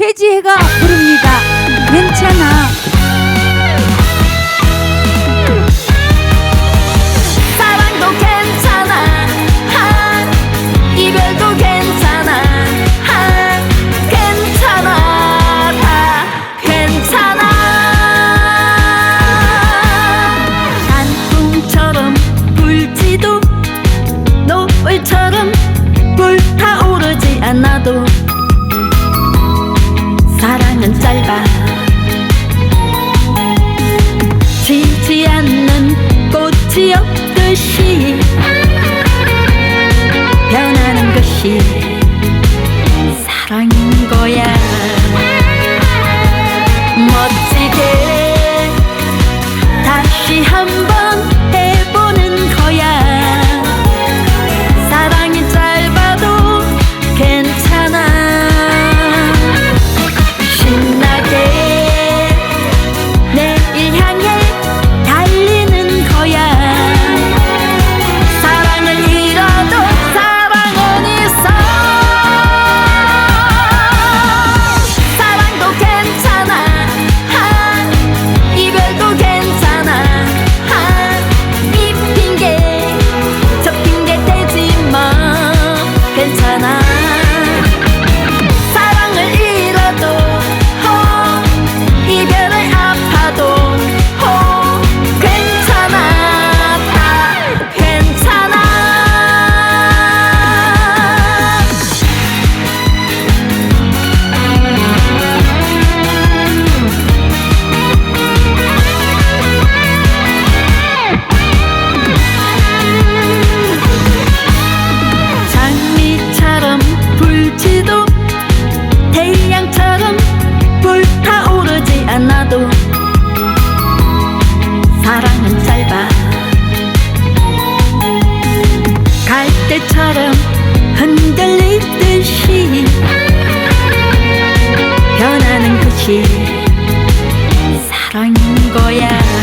최지혜가 부릅니다. 괜찮아. 사랑도 괜찮아 하, 이별도 괜찮아 하, 괜찮아 다 괜찮아 단풍처럼 불지도 노을처럼 불타오르지 않아도 나도 사랑은 짧아. 갈대처럼 흔들리듯이 변하는 것이 사랑인 거야.